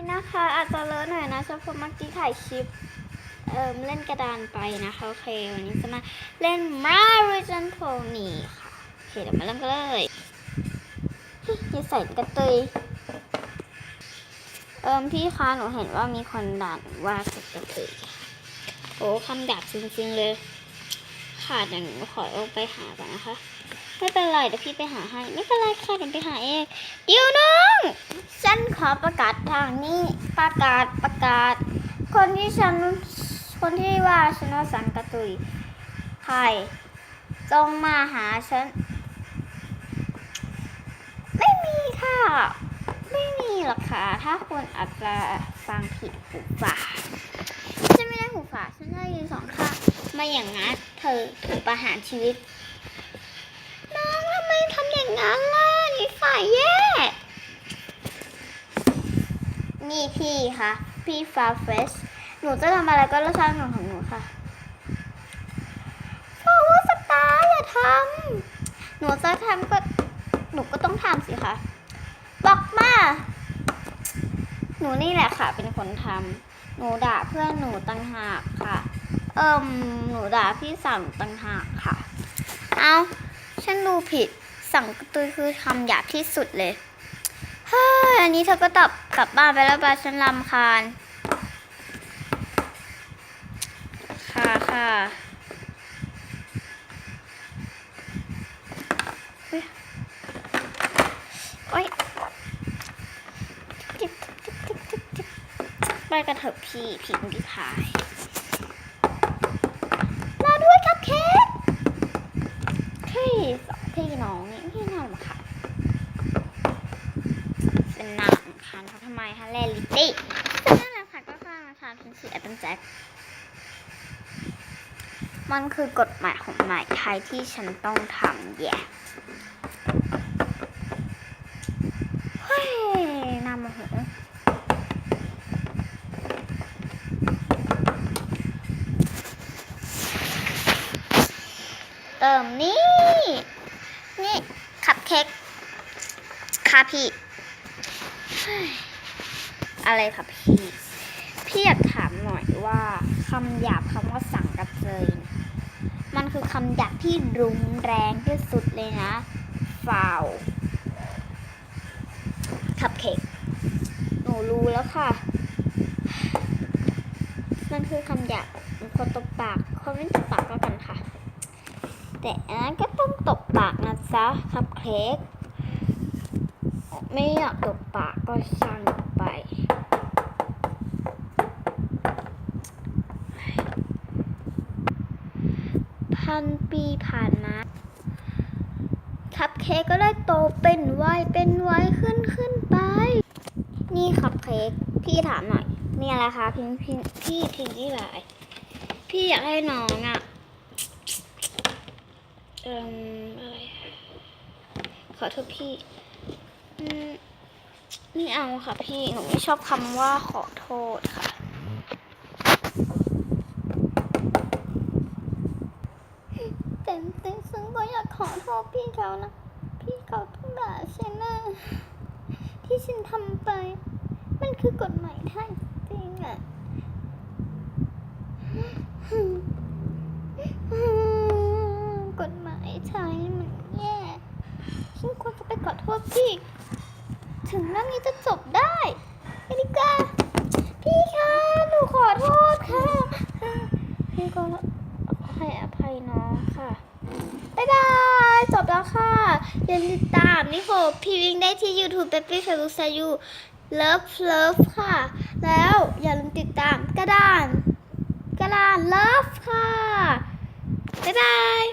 นี้นะคะ อาจจะเลอะหน่อยนะเฉพาะเมื่อกี้ถ่ายคลิปเอ่มเล่นกระดานไปนะคะโอเควันนี้จะมาเล่น Mario Pony ค่ะโอเคเดี๋ยวมาเริ่มกันเลยอย่ใส่กระตุยเอิมพี่คะหนูเห็นว่ามีคนด่านว่าใส่กระตุยโอ้คำหยาจริงๆเลย ค่ะเดี๋ยวหนูขอลงไปหาก่อนนะคะ ไม่เป็นไรเดี๋ยวพี่ไปหาให้ ไม่เป็นไรค่ะเดี๋ยวไปหาเองเดี๋ยวน้องฉันขอประกาศทางนี้ประกาศประกาศ คนที่ฉันคนที่ว่าฉันว่าสันกระตุยใครจงมาหาฉัน ไม่มีค่ะ ไม่มีหรอกค่ะ ถ้าคนอาจจะฟังผิดหูฝาฉันไม่ได้หูฝาฉันได้ยินสองข้างม่อย่างนั้น เธอถูกประหารชีวิต น้องทำไมทำอย่างนั้นล่ะนิสัยแย่ นี่พี่ค่ะ พี่ฟาเฟส หนูจะทำอะไรก็เรื่องช่างของหนูค่ะเพราว่าสตาร์อย่าทำหนูจะทำก็ หนูก็ต้องทำสิคะบอกมา หนูนี่แหละค่ะเป็นคนทำหนูด่าเพื่อนหนูตั้งหากค่ะ เอิมหนูด่าพี่สาวหนูตั้งหากค่ะ เอาฉันดูผิดสั่งกระตุยคือคำหยาบที่สุดเลย เฮ้ย อันนี้เธอก็ตอบกลับบ้านไปแล้วบาฉันรำคาญ ค่ะค่ะอุ๊ยโอ๊ยไปกันเถอะพี่พิมพ์ดีพาย คารเป็นสีแอปเปิลแจ็คมันคือกฎหมายของหมายไทยที่ฉันต้องทำแย่เฮ้ยน่าโมโหเติมนี่ นี่ คัพเค้กค่ะพี่ อะไรครับพี่ พี่อยากามหน่อว่าคำหยาบคำว่าสั่งกระเทยเนี่ยมันคือคำหยาบที่รุนแรงที่สุดเลยนะฟาวคัพเค้กหนูรู้แล้วค่ะ มันคือคำหยาบคนตบปากคนไม่ตบปากก็กันค่ะ แต่อันนั้นก็ต้องตบปากนะจ๊ะคัพเค้กไม่อยากตบปากก็ช่างไป พันปีผ่านมาคัพเค้กก็ได้โตเป็นวัยเป็นวัยขึ้นขึ้นไป นี่คัพเค้กพี่ถามหน่อยมีอะไรคะพิงพิงพี่พิงที่ไหนพี่อยากให้น้องอะ่ะเอ่มอะไรขอโทษพี่อืมไม่เอาค่ะพี่หนูไม่ชอบคำว่าขอโทษค่ะ แต่แต่ซึ่งก็ อยากขอโทษพี่เขานะ พี่เขาต้องด่าฉันนะที่ฉันทำไป มันคือกฎหมายไทยจริงอะกฎหมายไทยมันแย่ฉันควรจะไปขอโทษพี่ ถึงเรื่องนี้จะจบได้อริกาพี่คะหนูขอโทษค่ะพี่ก็ให้อภัยน้องค่ะ บ๊ายบาย จบแล้ว ค่ะอย่าลืมติดตามนิโคพีวิ่งได้ที่ YouTube เปปปี้เฟลุซายูเลิฟเลิฟค่ะ แล้วอย่าลืมติดตามกระดาน กระดานเลิฟค่ะ บ๊ายบาย